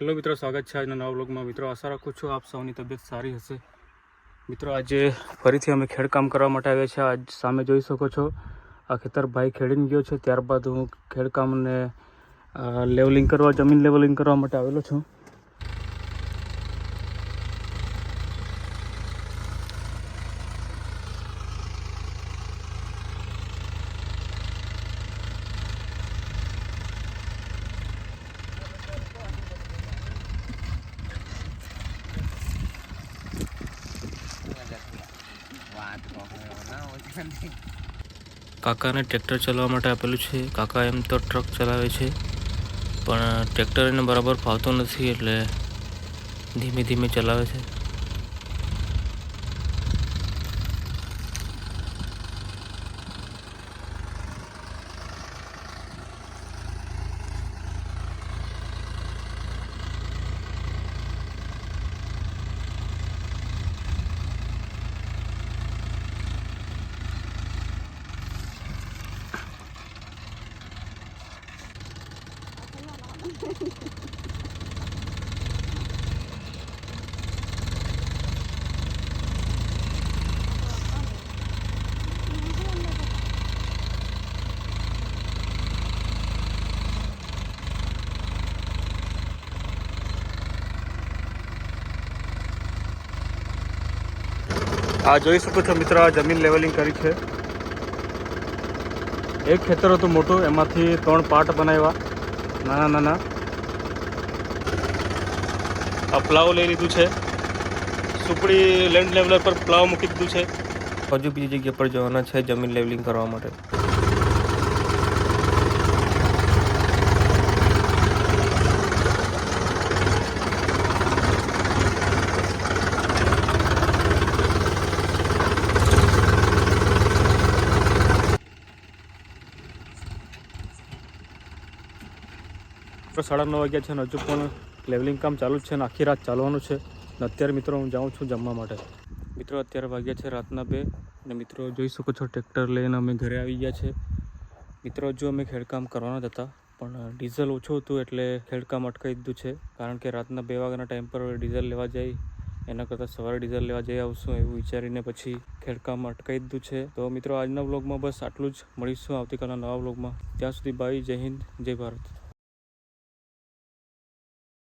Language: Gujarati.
હેલો મિત્રો, સ્વાગત છે આજના નવા બ્લોગમાં મિત્રો, આશા રાખું છું આપ સૌની તબિયત સારી હશે. મિત્રો, આજે ફરીથી અમે ખેડકામ કરવા માટે આવ્યા છીએ. આજ સામે જોઈ શકો છો, આ ખેતર ભાઈ ખેડીને ગયો છે. ત્યારબાદ હું ખેડકામને લેવલિંગ કરવા, જમીન લેવલિંગ કરવા માટે આવેલો છું. કાકાને ટ્રેક્ટર ચલાવવા માટે આપેલું છે. કાકા એમ તો ટ્રક ચલાવે છે, પણ ટ્રેક્ટર એને બરાબર ફાવતો નથી એટલે ધીમે ધીમે ચલાવે છે. આ જોઈ શકો છો મિત્ર જમીન લેવલિંગ કરી છે. એક ખેતર હતું મોટું, એમાંથી ત્રણ પાર્ટ બનાવ્યા. નાના નાના આ પ્લાવ લઈ લીધું છે. સુપડી લેન્ડ લેવલર પર પ્લાવ મૂકી દીધું છે. હજુ બીજી જગ્યા પર જવાના છે જમીન લેવલિંગ કરવા માટે. મિત્રો સાડા નવ વાગ્યા છે અને હજુ પણ લેવલિંગ કામ ચાલુ જ છે અને આખી રાત ચાલવાનું છે. અને અત્યારે મિત્રો હું જાઉં છું જમવા માટે. મિત્રો અત્યારે વાગ્યા છે રાતના બે અને મિત્રો જોઈ શકો છો ટ્રેક્ટર લઈને અમે ઘરે આવી ગયા છે. મિત્રો હજુ અમે ખેડકામ કરવાના જ હતા, પણ ડીઝલ ઓછું હતું એટલે ખેડકામ અટકાવી દીધું છે. કારણ કે રાતના બે વાગ્યાના ટાઈમ પર ડીઝલ લેવા જાય એના કરતાં સવારે ડીઝલ લેવા જઈ આવશું એવું વિચારીને પછી ખેડકામ અટકાવી દીધું છે. તો મિત્રો આજના વ્લોગમાં બસ આટલું જ. મળીશું આવતીકાલના નવા વ્લોગમાં ત્યાં સુધી બાય જય હિન્દ, જય ભારત.